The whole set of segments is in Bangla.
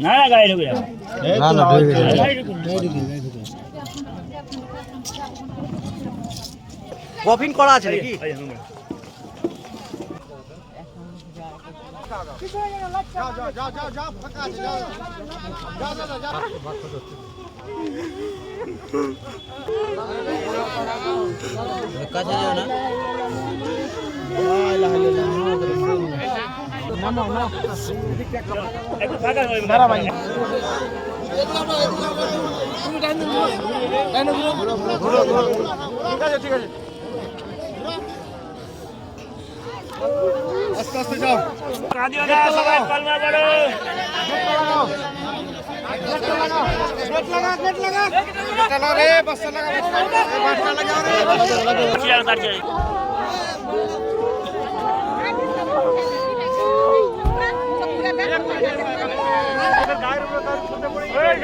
না না গাড়ি ঢুকে না না ঢুকে গেছে। গাড়ি ঢুকে কফিন করা আছে নাকি একটু ফাঁকা হয়ে কাঁদিও না সবাই কলমা পড়ো চেয়ার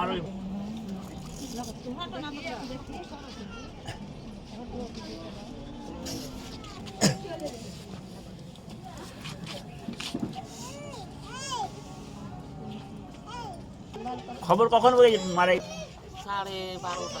আর ওই খবর কখন বলে মারে? সাড়ে বারোটা।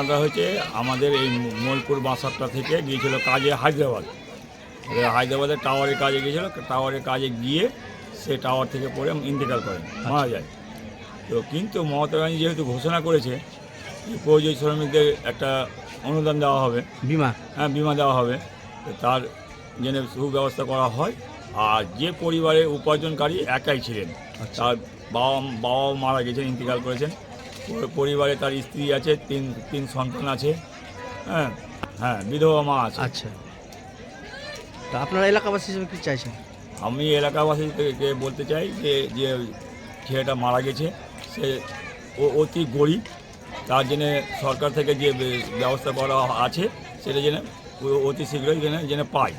ঘটনাটা হয়েছে আমাদের এই মোলপুর বাসারটা থেকে গিয়েছিল কাজে হায়দ্রাবাদ। হায়দ্রাবাদের টাওয়ারে কাজে গিয়েছিল টাওয়ারে কাজে গিয়ে সে টাওয়ার থেকে পড়ে ইন্তেকাল করেন মারা যায়। তো কিন্তু মমতা ব্যানার্জি যেহেতু ঘোষণা করেছে যে পরিযায়ী শ্রমিকদের একটা অনুদান দেওয়া হবে বিমা। হ্যাঁ বিমা দেওয়া হবে তার যেন সুব্যবস্থা করা হয়। আর যে পরিবারে উপার্জনকারী একাই ছিলেন তার বাবা বাবা মারা গেছেন ইন্তেকাল করেছেন। পরিবারে তার স্ত্রী আছে তিন তিন সন্তান আছে। হ্যাঁ হ্যাঁ বিধবা মা আছে। আচ্ছা। তা আপনারা এলাকাবাসী হিসেবে কি চাইছেন? আমি এলাকাবাসীকে বলতে চাই যে যে ছেলেটা মারা গেছে সে অতি গরিব? তার জন্য সরকার থেকে যে ব্যবস্থা করা আছে সেটা যেন অতি শীঘ্রই যেন যেন পায়।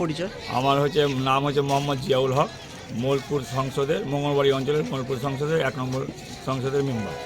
পরিচয়? আমার হচ্ছে নাম হচ্ছে মোহাম্মদ জিয়াউল হক। মোলপুর সংসদের মঙ্গলবাড়ি অঞ্চলের মোলপুর সংসদের এক নম্বর সংসদের মেম্বার।